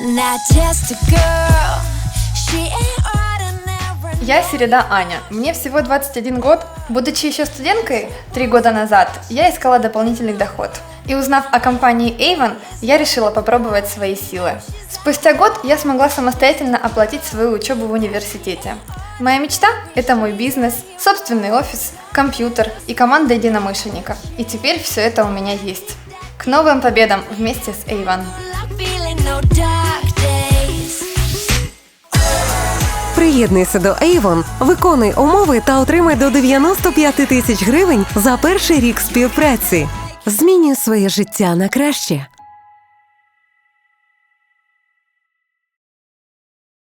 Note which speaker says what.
Speaker 1: not just a girl. She ain't ordinary.
Speaker 2: Я Середа Аня. Мне всего 21 год. Будучи еще студенткой три года назад, я искала дополнительный доход. И узнав о компании Avon, я решила попробовать свои силы. Спустя год я смогла самостоятельно оплатить свою учебу в университете. Моя мечта – это мой бизнес, собственный офис, компьютер и команда единомышленников. И теперь все это у меня есть. К новым победам вместе с Avon!
Speaker 1: Feeling no dark
Speaker 3: Приєднуйся до Avon, виконуй умови та отримай до 95 тисяч гривень за перший рік співпраці. Змінюй своє життя на краще.